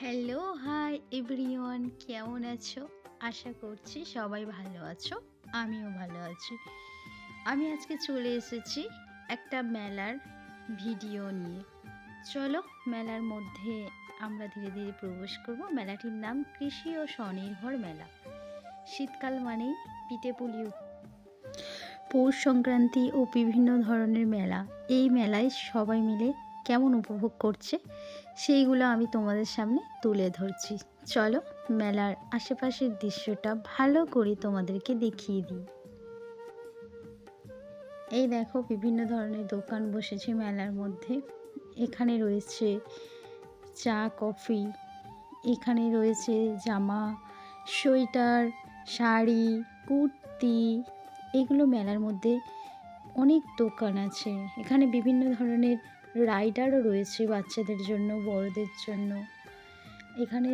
Hello, hi everyone, কেমন আছো? আশা করছি সবাই ভালো আছো, আমিও ভালো আছি। আমি আজকে চলে এসেছি একটা মেলার ভিডিও নিয়ে। চলো, মেলার মধ্যে আমরা ধীরে ধীরে প্রবেশ করব। মেলাটির নাম কৃষি ও স্বনির্ভর মেলা। শীতকাল মানেই পিঠে পুলি পৌষ সংক্রান্তি ও বিভিন্ন ধরনের মেলা। এই মেলায় সবাই মিলে কেমন উপভোগ করছে, সেইগুলো আমি তোমাদের সামনে তুলে ধরছি। চলো, মেলার আশেপাশের দৃশ্যটা ভালো করে তোমাদেরকে দেখিয়ে দিই। এই দেখো, বিভিন্ন ধরনের দোকান বসেছে মেলার মধ্যে। এখানে রয়েছে চা, কফি, এখানে রয়েছে জামা, সোয়েটার, শাড়ি, কুর্তি, এগুলো মেলার মধ্যে অনেক দোকান আছে। এখানে বিভিন্ন ধরনের রাইডারও রয়েছে বাচ্চাদের জন্য, বড়দের জন্য। এখানে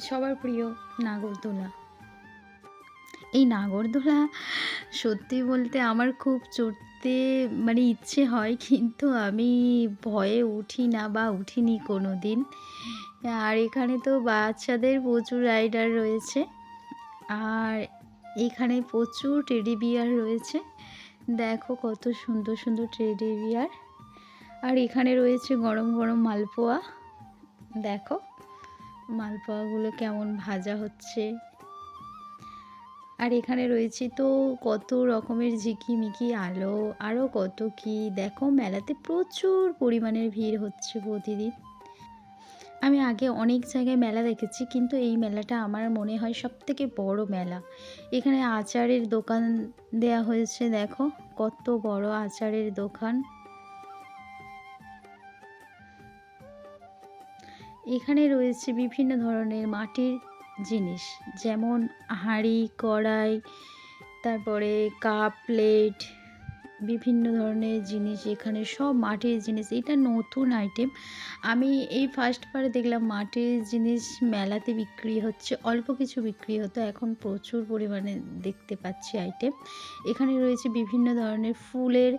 সবার প্রিয় নাগরদোলা। এই নাগরদোলা সত্যি বলতে আমার খুব চড়তে মানে ইচ্ছে হয়, কিন্তু আমি ভয়ে উঠি না বা উঠিনি কোনো দিন আর এখানে তো বাচ্চাদের প্রচুর রাইডার রয়েছে। আর এখানে প্রচুর টেডি বিয়ার রয়েছে। দেখো কত সুন্দর সুন্দর টেডি বিয়ার। আর এখানে রয়েছে গরম গরম মালপোয়া। দেখো, মালপোয়াগুলো কেমন ভাজা হচ্ছে। আর এখানে রয়েছে তো কত রকমের ঝিকিমিকি আলো আরও কত কি। দেখো, মেলাতে প্রচুর পরিমাণের ভিড় হচ্ছে প্রতিদিন। আমি আগে অনেক জায়গায় মেলা দেখেছি, কিন্তু এই মেলাটা আমার মনে হয় সব থেকে বড় মেলা। এখানে আচারের দোকান দেয়া হয়েছে, দেখো, কত বড় আচারের দোকান। এখানে রয়েছে বিভিন্ন ধরনের মাটির জিনিস, যেমন হাঁড়ি, কড়াই, তারপরে কাপ, প্লেট, বিভিন্ন ধরনের জিনিস এখানে, সব মাটির জিনিস। এটা নতুন আইটেম আমি এই ফার্স্টবারে দেখলাম মাটির জিনিস মেলাতে বিক্রি হচ্ছে, অল্প কিছু বিক্রি হতো, এখন প্রচুর পরিমাণে দেখতে পাচ্ছি আইটেম এখানে রয়েছে বিভিন্ন ধরনের ফুলের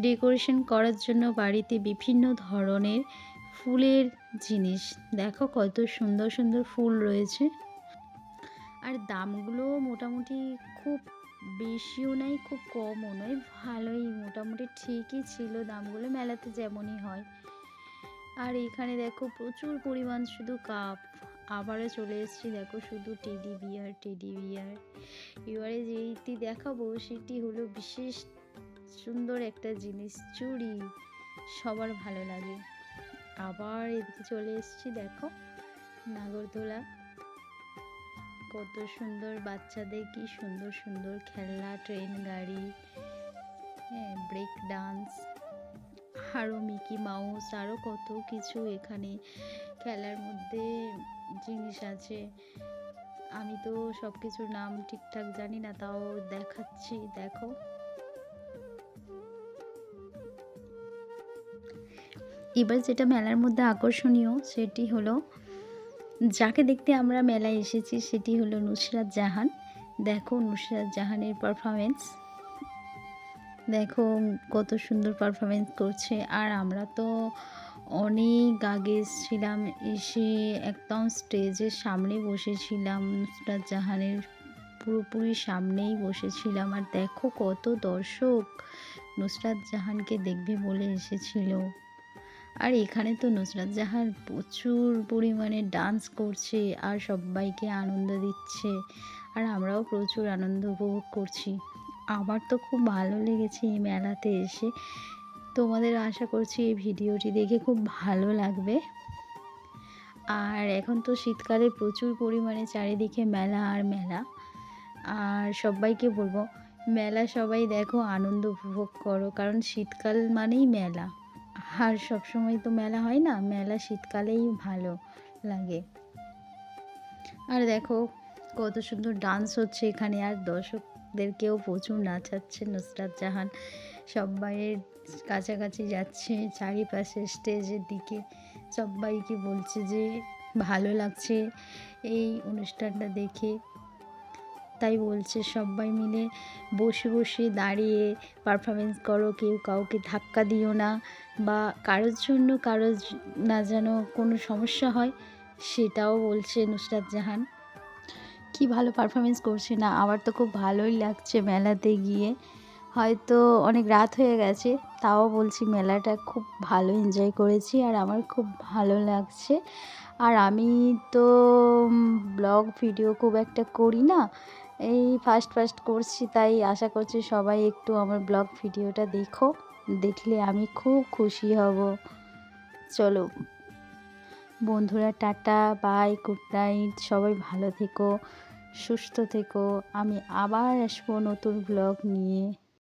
ডেকোরেশন করার জন্য বাড়িতে বিভিন্ন ধরনের ফুলের জিনিস। দেখো কত সুন্দর সুন্দর ফুল রয়েছে। আর দামগুলো মোটামুটি খুব বেশিও নয়, খুব কমও নয়, ভালোই। মোটামুটি ঠিকই ছিল দামগুলো, মেলাতে যেমনই হয়। আর এখানে দেখো প্রচুর পরিমাণ শুধু কাপ। আবারও চলে এসেছি, দেখো শুধু টেডি বিয়ার টেডি বিয়ার এবারে যেইটি দেখাবো, সেটি হলো বিশেষ সুন্দর একটা জিনিস, চুড়ি। সবার ভালো লাগে। আবার এদিকে চলে এসেছি, দেখো। নাগরদোলা। কত সুন্দর বাচ্চাদের, কি সুন্দর সুন্দর খেলনা, ট্রেন, গাড়ি হ্যাঁ ব্রেক ডান্স আরও মিকি মাউস আরও কত কিছু এখানে খেলার মধ্যে জিনিস আছে। আমি তো সব কিছুর নাম ঠিকঠাক জানি না, তাও দেখাচ্ছি, দেখো। এবার যেটা মেলার মধ্যে আকর্ষণীয় সেটি হলো, যাকে দেখতে আমরা মেলায় এসেছি সেটি হলো নুসরাত জাহান। দেখো নুসরাত জাহানের পারফরমেন্স দেখো কত সুন্দর পারফরমেন্স করছে। আর আমরা তো অনেক আগে ছিলাম এসে একদম স্টেজের সামনে বসেছিলাম। নুসরাত জাহানের পুরোপুরি সামনেই বসেছিলাম। আর দেখো কত দর্শক নুসরাত জাহানকে দেখবে বলে এসেছিল। আর এখানে তো নুসরাত জাহান প্রচুর পরিমাণে ডান্স করছে আর সবাইকে আনন্দ দিচ্ছে। আর আমরাও প্রচুর আনন্দ উপভোগ করছি। আমার তো খুব ভালো লেগেছে এই মেলাতে এসে। তোমাদের আশা করছি এই ভিডিওটি দেখে খুব ভালো লাগবে। আর এখন তো শীতকালে প্রচুর পরিমাণে চারিদিকে মেলা আর মেলা। আর সবাইকে বলব, মেলা সবাই দেখো, আনন্দ উপভোগ করো, কারণ শীতকাল মানেই মেলা। আর সবসময় তো মেলা হয় না, মেলা শীতকালেই ভালো লাগে। আর দেখো, কত সুন্দর ডান্স হচ্ছে এখানে, আর দর্শকদেরকেও প্রচুর নাচাচ্ছে নুসরাত জাহান। সবাইয়ের কাছাকাছি যাচ্ছে, চারিপাশে স্টেজের দিকে। সবাইকে বলছে যে ভালো লাগছে এই অনুষ্ঠানটা দেখে। তাই বলছে, সবাই মিলে বসে বসে দাঁড়িয়ে পারফরমেন্স করো, কেউ কাউকে ধাক্কা দিও না বা কারোর জন্য কারোর না যেন কোনো সমস্যা হয়, সেটাও বলছে নুসরাত জাহান। কি ভালো পারফরমেন্স করছে না, আমার তো খুব ভালোই লাগছে মেলাতে গিয়ে। হয়তো অনেক রাত হয়ে গেছে, তাও বলছি মেলাটা খুব ভালো এনজয় করেছি আর আমার খুব ভালো লাগছে। আর আমি তো ব্লগ ভিডিও খুব একটা করি না এই ফার্স্ট ফার্স্ট করছি, তাই আশা করছি সবাই একটু আমার ব্লগ ভিডিওটা দেখো, দেখলে আমি খুব খুশি হব। চলো, বন্ধুরা টাটা বাই গুড নাইট সবাই ভালো থেকো, সুস্থ থেকো, আমি আবার আসব নতুন ব্লগ নিয়ে।